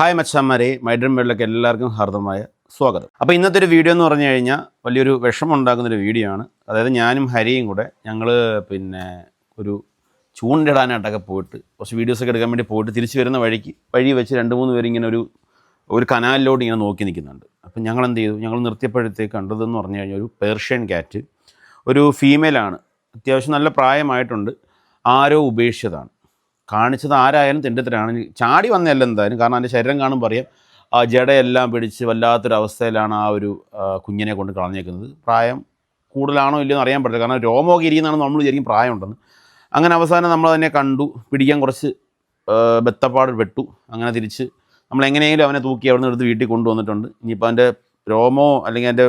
Hi മച്ചാന്മാരെ. മൈഡ്രം വേൾഡിലേക്ക് എല്ലാവർക്കും ഹാർദമായ സ്വാഗതം. അപ്പോൾ ഇന്നത്തെ ഒരു വീഡിയോ എന്ന് പറഞ്ഞു കഴിഞ്ഞാൽ വലിയൊരു വിഷമം ഉണ്ടാക്കുന്ന ഒരു വീഡിയോ ആണ്. അതായത് ഞാനും ഹരിയും കൂടെ ഞങ്ങൾ പിന്നെ ഒരു ചൂണ്ടിടാനായിട്ടൊക്കെ പോയിട്ട് കുറച്ച് വീഡിയോസൊക്കെ എടുക്കാൻ വേണ്ടി പോയിട്ട് തിരിച്ചു വരുന്ന വഴിക്ക് വഴി വെച്ച് രണ്ട് മൂന്ന് പേര് ഇങ്ങനെ ഒരു ഒരു കനാലിലോട്ട് ഇങ്ങനെ നോക്കി നിൽക്കുന്നുണ്ട്. അപ്പം ഞങ്ങൾ എന്ത് ചെയ്തു? ഞങ്ങൾ നിർത്തിയപ്പോഴത്തേക്ക് കണ്ടതെന്ന് പറഞ്ഞു കഴിഞ്ഞാൽ ഒരു പേർഷ്യൻ ക്യാറ്റ് ഒരു ഫീമെയിലാണ് അത്യാവശ്യം നല്ല പ്രായമായിട്ടുണ്ട്. ആരോ ഉപേക്ഷിച്ചതാണ്. കാണിച്ചത് ആരായാലും തെണ്ടിത്തരാണ്. ചാടി വന്നതല്ല എന്തായാലും. കാരണം അതിന്റെ ശരീരം കാണുമ്പോൾ അറിയാം. ആ ജടയെല്ലാം പിടിച്ച് വല്ലാത്തൊരു അവസ്ഥയിലാണ് ആ ഒരു കുഞ്ഞിനെ കൊണ്ട് കളഞ്ഞേക്കുന്നത്. പ്രായം കൂടുതലാണോ ഇല്ലയോ അറിയാൻ പറ്റില്ല കാരണം രോമമൊക്കെ ഇരിക്കുന്നതാണ് നമ്മൾ വിചാരിക്കും പ്രായമുണ്ടെന്ന്. അങ്ങനെ അവസാനം നമ്മൾ അതിനെ കണ്ടു. പിടിക്കാൻ കുറച്ച് ബെത്തപ്പാട് പെട്ടു. അങ്ങനെ തിരിച്ച് നമ്മൾ എങ്ങനെയെങ്കിലും അവനെ തൂക്കി അവിടെ നിന്ന് എടുത്ത് വീട്ടിൽ കൊണ്ടുവന്നിട്ടുണ്ട്. ഇനിയിപ്പോൾ അതിന്റെ രോമോ അല്ലെങ്കിൽ അതിന്റെ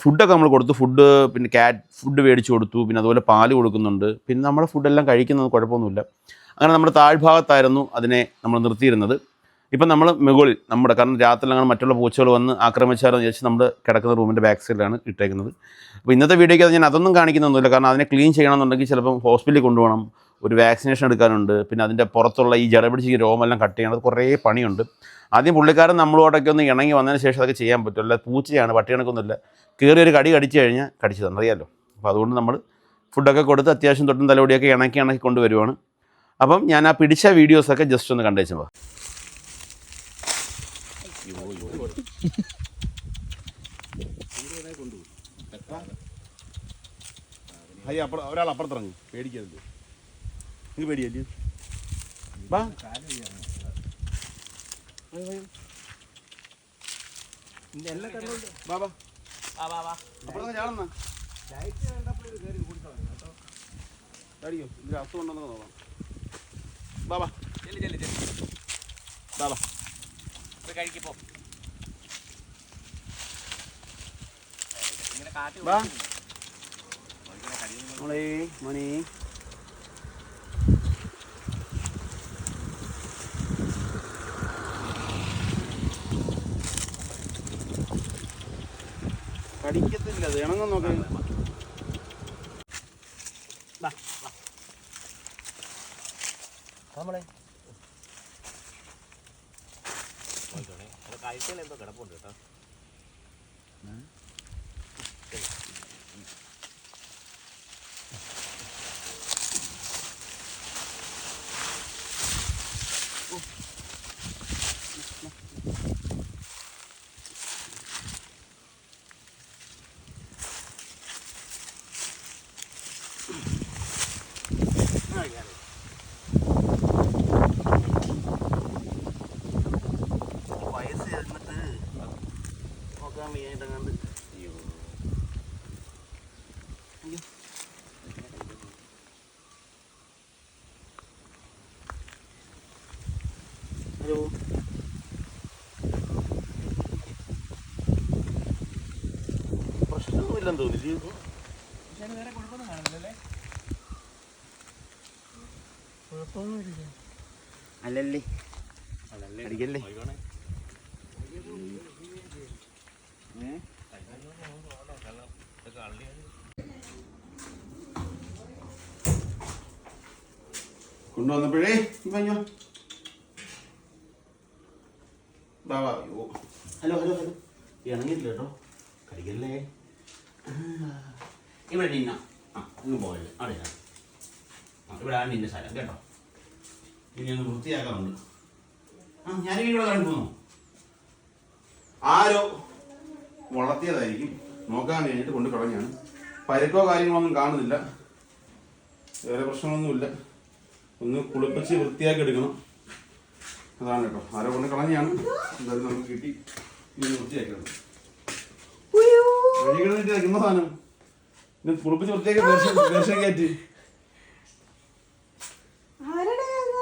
ഫുഡൊക്കെ നമ്മൾ കൊടുത്തു. ഫുഡ് പിന്നെ ക്യാറ്റ് ഫുഡ് മേടിച്ച് കൊടുത്തു. പിന്നെ അതുപോലെ പാൽ കൊടുക്കുന്നുണ്ട്. പിന്നെ നമ്മുടെ ഫുഡെല്ലാം കഴിക്കുന്നത് കുഴപ്പമൊന്നുമില്ല. അങ്ങനെ നമ്മുടെ താഴ്ഭാഗത്തായിരുന്നു അതിനെ നമ്മൾ നിർത്തിയിരുന്നത്. ഇപ്പം നമ്മൾ മുകളിൽ നമ്മുടെ കാരണം രാത്രി അങ്ങനെ മറ്റുള്ള പൂച്ചകൾ വന്ന് ആക്രമിച്ചാലോ എന്ന് വിചാരിച്ച് നമ്മൾ കിടക്കുന്ന റൂമിന്റെ ബാക്ക് സൈഡിലാണ് ഇട്ടേക്കുന്നത്. അപ്പോൾ ഇന്നത്തെ വീഡിയോയ്ക്ക് അത് ഞാൻ അതൊന്നും കാണിക്കുന്നൊന്നുമില്ല. കാരണം അതിനെ ക്ലീൻ ചെയ്യണമെന്നുണ്ടെങ്കിൽ ചിലപ്പം ഹോസ്പിറ്റലിൽ കൊണ്ടുപോകണം. ഒരു വാക്സിനേഷൻ എടുക്കാനുണ്ട്. പിന്നെ അതിന്റെ പുറത്തുള്ള ഈ ജടപിടിച്ച് രോമെല്ലാം കട്ട് ചെയ്യണം. അത് കുറേ പണിയുണ്ട്. ആദ്യം പുള്ളിക്കാരൻ നമ്മളോടൊക്കെ ഒന്ന് ഇണങ്ങി വന്നതിന് ശേഷം അതൊക്കെ ചെയ്യാൻ പറ്റും. അല്ല പൂച്ചയാണ് പട്ടി കണക്കൊന്നുമില്ല കയറി ഒരു കടി കടിച്ചു കഴിഞ്ഞാൽ കടിച്ചു തന്നറിയാലോ അപ്പോൾ അതുകൊണ്ട് നമ്മൾ ഫുഡൊക്കെ കൊടുത്ത് അത്യാവശ്യം തൊട്ടും തലോടിയൊക്കെ ഇണക്കി ഇണക്കി കൊണ്ടുവരുവാണ്. അപ്പം ഞാൻ ആ പിടിച്ച വീഡിയോസൊക്കെ ജസ്റ്റ് ഒന്ന് കണ്ടേച്ചു ഹൈ അപ്പുറം ഒരാൾ അപ്പുറത്തിറങ്ങി. പേടിക്കരുത് നീ പേടിയല്ലേ വാ വാ വാ അപ്പുറത്ത് ചാടുന്ന ചാടിക്കോ ഇതിൽ അസുഖം ഉണ്ടെന്ന് നോക്കാം വാ വാ വാ വാ വാ മോളെ മോനെ കടിക്കത്തില്ല അത് ഇണങ്ങും നോക്കാം നമ്മളെ കഴിച്ചാലെന്തോ കിടപ്പുണ്ട് കേട്ടോ. പ്രശ്നമൊന്നുമില്ലെന്ന് തോന്നി അല്ലല്ലേ. അടിക്കല്ലേ? കൊണ്ടുവന്നപ്പോഴേ അയ്യോ. Hello hello hello. ഇണങ്ങിയില്ല കേട്ടോ. കടിക്കല്ലേ ഇവിടെ നിന്ന. ആ ഇങ്ങ് പോയത് അവിടെ. ആ ഇവിടെ ആ നിന്റെ സ്ഥലം കേട്ടോ. ഇനി ഒന്ന് വൃത്തിയാക്കാറുണ്ട്. ആ ഞാൻ ഇവിടെ കാണി പോന്നു? ആരോ വളർത്തിയതായിരിക്കും. നോക്കാൻ കഴിഞ്ഞിട്ട് കൊണ്ട് കളഞ്ഞാണ്. പരക്കോ കാര്യങ്ങളൊന്നും കാണുന്നില്ല. വേറെ പ്രശ്നമൊന്നുമില്ല ഒന്ന് കുളിപ്പിച്ച് വൃത്തിയാക്കി എടുക്കണം. അതാണ് കേട്ടോ. ആരോ കൊണ്ട് കളഞ്ഞാണ്. എന്തായാലും നമുക്ക് കിട്ടി. ഇനി വൃത്തിയാക്കണം വഴികളിൽ നിൽക്കുന്ന സാധനം. ഇത് കുളിപ്പിച്ച് വൃത്തിയാക്കി വേർഷൻ വേർഷൻ കയറ്റി. ആരെടാ അത്?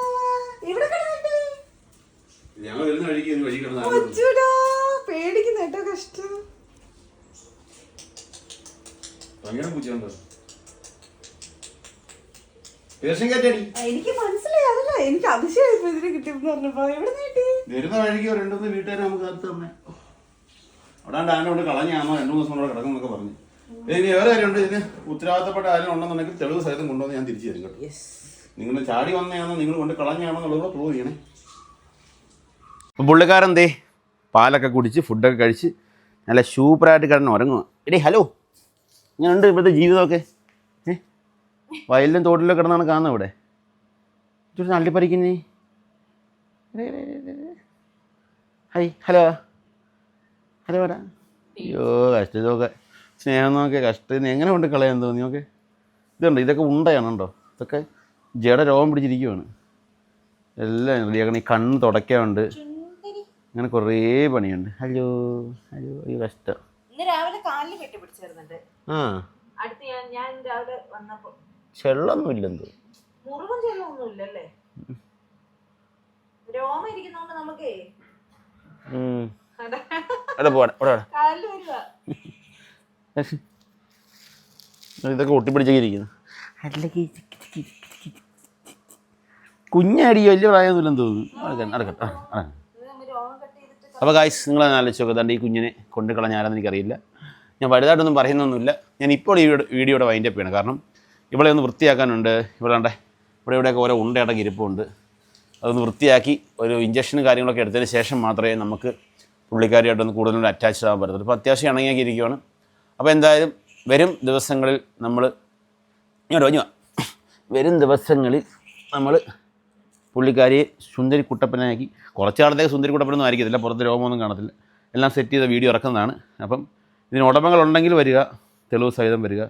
ഇവിടെ കിടന്നിട്ട്? ഞങ്ങൾ വരുന്ന വഴിക്ക് വഴി കിടന്ന പേടിക്കുന്നു കേട്ടോ കഷ്ടം. പൂച്ചയുണ്ടോ? എനിക്ക് മനസ്സിലായി. അതല്ല എനിക്ക് അതിശയായി ഇതിന് കിട്ടിയെന്ന് പറഞ്ഞപ്പോ. എവിടെ നീട്ടി വരുന്ന വഴിക്ക് രണ്ടു വീട്ടുകാരെ നമുക്ക് അടുത്ത് തന്നെ. അവിടെ ആന കൊണ്ട് കളഞ്ഞാണോ? രണ്ടു മൂന്ന് ദിവസം കൂടെ കിടക്കും എന്നൊക്കെ പറഞ്ഞു. ഇനി വേറെ കാര്യമുണ്ട്. ഇതിന് ഉത്തരവാദിത്തപ്പെട്ട ആരും ഉണ്ടെന്നുണ്ടെങ്കിൽ തെളിവ് സഹിതം കൊണ്ടുവന്ന് ഞാൻ തിരിച്ചു തരും കേട്ടോ. നിങ്ങൾ ചാടി വന്നതാണോ നിങ്ങൾ കൊണ്ട് കളഞ്ഞാണോ എന്നുള്ളത് കൂടെ പ്രൂവ് ചെയ്യണേ. അപ്പം പുള്ളിക്കാരൻ എന്തേ പാലൊക്കെ കുടിച്ച് ഫുഡൊക്കെ കഴിച്ച് നല്ല സൂപ്പറായിട്ട് കിടന്ന് ഉറങ്ങുക എടേ ഹലോ. ഇങ്ങനെയുണ്ട് ഇപ്പോഴത്തെ ജീവിതമൊക്കെ? ഏ? വയലിലും തോട്ടിലും കിടന്നാണ് കാണുന്നത് ഇവിടെ. ഇതൊരു തള്ളിപ്പറിക്കുന്നേ. High hello. ഹലോ പറ അയ്യോ കഷ്ടം ഇതൊക്കെ സ്നേഹം നോക്കെ കഷ്ടം. എങ്ങനെ കൊണ്ട് കളയാൻ തോന്നി നോക്കെ? ഇതുണ്ട്? ഇതൊക്കെ ഉണ്ടയാണുണ്ടോ ഇതൊക്കെ ജട രോഗം പിടിച്ചിരിക്കുവാണ്. എല്ലാം റെഡിയാക്കണം ഈ കണ്ണ് തുടയ്ക്കാനുണ്ട്. അങ്ങനെ കുറേ പണിയുണ്ട്. ഹലോ അയ്യോ അയ്യോ കഷ്ടം. ആ. അടുത്ത് ഞാൻ ഞാൻ രാവിലെ വന്നപ്പോ ചെള്ളൊന്നും ഇല്ലെന്തോ രോമ ഇരിക്കുന്നോണ്ട് നമുക്കേ അതെ പോടാ ഇവിടെ ഇതൊക്കെ ഒട്ടിപ്പിടിച്ചൊക്കെ ഇരിക്കുന്നു. കുഞ്ഞാടി വലിയ പ്രായമൊന്നുമില്ലെന്ന് തോന്നുന്നു. നടക്കട്ടെ നടക്കട്ടെ ആ, ആ. ഇത് നമ്മ രോമം കട്ട് ചെയ്തിട്ട് അപ്പോൾ കായ്സ് നിങ്ങൾ ആലോചിച്ച് നോക്കുക ഈ കുഞ്ഞിനെ കൊണ്ട് കളഞ്ഞാലെന്ന് എനിക്കറിയില്ല. ഞാൻ വലുതായിട്ടൊന്നും പറയുന്നൊന്നുമില്ല. ഞാൻ ഇപ്പോൾ ഈ വീഡിയോ വീഡിയോയുടെ വൈൻഡപ്പ് ചെയ്യണം. കാരണം ഇവിടെ ഒന്ന് വൃത്തിയാക്കാനുണ്ട്. ഇവിടെ ഉണ്ടേ ഇവിടെ ഇവിടെയൊക്കെ ഓരോ ഉണ്ടയടക്കം ഇരിപ്പുണ്ട്. അതൊന്ന് വൃത്തിയാക്കി ഒരു ഇഞ്ചക്ഷനും കാര്യങ്ങളൊക്കെ എടുത്തതിന് ശേഷം മാത്രമേ നമുക്ക് പുള്ളിക്കാരിയായിട്ടൊന്ന് കൂടുതലും അറ്റാച്ച്ഡ് ആകാൻ പറ്റത്തില്ല. അപ്പോൾ അത്യാവശ്യം ഇണങ്ങിയൊക്കെ ഇരിക്കുകയാണ് അപ്പോൾ എന്തായാലും വരും ദിവസങ്ങളിൽ നമ്മൾ ഞാൻ പറഞ്ഞു വരും ദിവസങ്ങളിൽ നമ്മൾ പുള്ളിക്കാരിയെ സുന്ദരി കുട്ടപ്പനാക്കി കുറച്ച് കാലത്തേക്ക് സുന്ദരി കുട്ടപ്പനൊന്നും ആയിരിക്കത്തില്ല പുറത്ത് രോഗമൊന്നും കാണത്തില്ല. എല്ലാം സെറ്റ് ചെയ്ത വീഡിയോ ഇറക്കുന്നതാണ്. അപ്പം ഇതിന് ഉടമകളുണ്ടെങ്കിൽ വരിക തെളിവ് സഹിതം വരിക.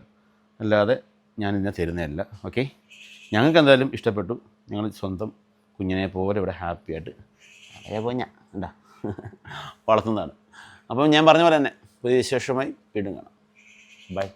അല്ലാതെ ഞാൻ ഇതിനെ തരുന്നതല്ല ഓക്കെ ഞങ്ങൾക്ക് എന്തായാലും ഇഷ്ടപ്പെട്ടു. ഞങ്ങൾ സ്വന്തം കുഞ്ഞിനെ പോലെ ഇവിടെ ഹാപ്പിയായിട്ട് അതേപോലെ ഞാൻ. എന്താ വളർത്തുന്നതാണ്. അപ്പം ഞാൻ പറഞ്ഞ പോലെ തന്നെ പുതിയ വിശേഷമായി വീണ്ടും കാണാം. ബൈ